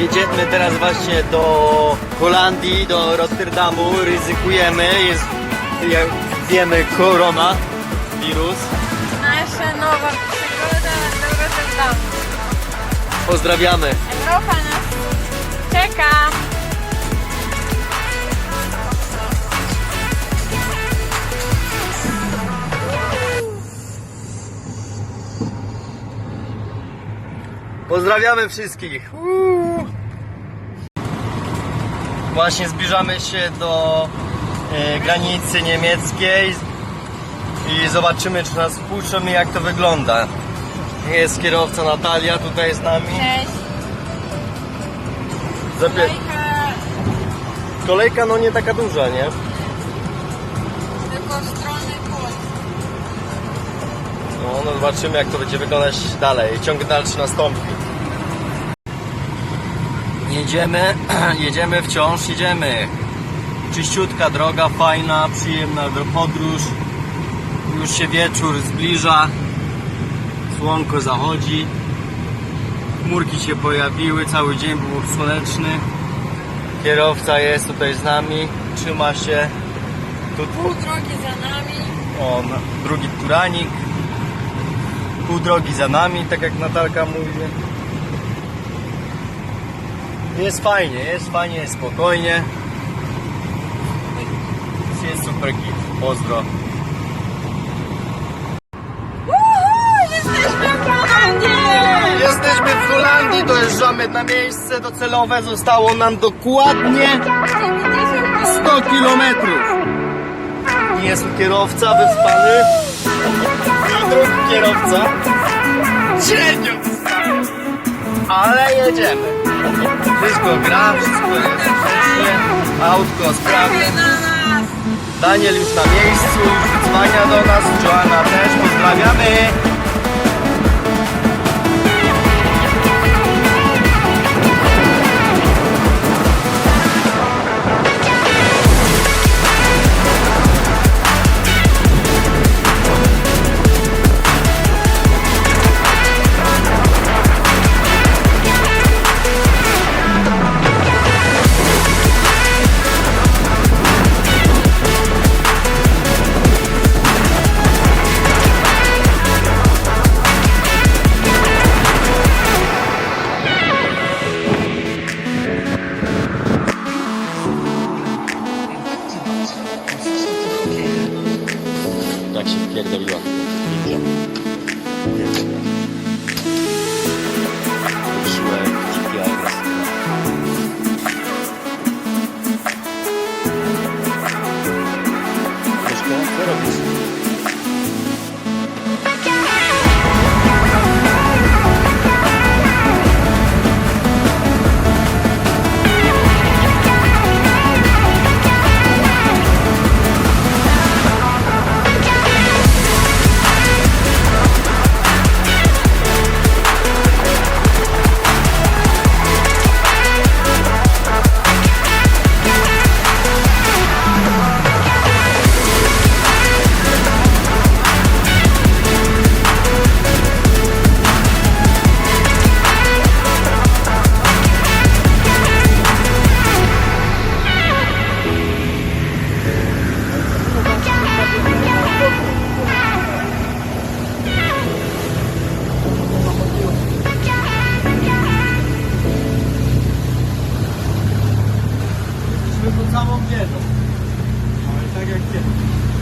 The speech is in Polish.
Jedziemy teraz właśnie do Holandii, do Rotterdamu, ryzykujemy, jest, jak wiemy, korona, wirus. Nasza nowa przygoda do Rotterdamu. Pozdrawiamy. Europa nas czeka. Pozdrawiamy wszystkich. Uuu. Właśnie zbliżamy się do e, granicy niemieckiej i zobaczymy, czy nas wpuszczą i jak to wygląda. Jest kierowca Natalia tutaj z nami. Cześć. Zapie- Kolejka Kolejka no nie taka duża, nie? No, no zobaczymy jak to będzie wyglądać dalej. Ciąg dalszy nastąpi. Jedziemy, jedziemy wciąż, jedziemy. Czyściutka droga, fajna, przyjemna podróż. Już się wieczór zbliża. Słonko zachodzi. Chmurki się pojawiły, cały dzień był słoneczny. Kierowca jest tutaj z nami, trzyma się. Tu, Pół drogi za nami. o, na- drugi turanik. Pół drogi za nami, tak jak Natalka mówi. Jest fajnie, jest fajnie, jest spokojnie. Jest super git. Pozdro. Jesteśmy w Holandii! Jesteśmy w Holandii, dojeżdżamy na miejsce docelowe. Zostało nam dokładnie 100 kilometrów. Jest kierowca wyspany. Drugi kierowca. Średnio. Ale jedziemy. Wszystko gra, wszystko jest. Autko sprawne. Na nas! Daniel już na miejscu, dzwania do nas. Joanna też. Pozdrawiamy. Jak się wpierdoliła. Szłek, Pod samą wieżą. Ale tak jak kiedyś.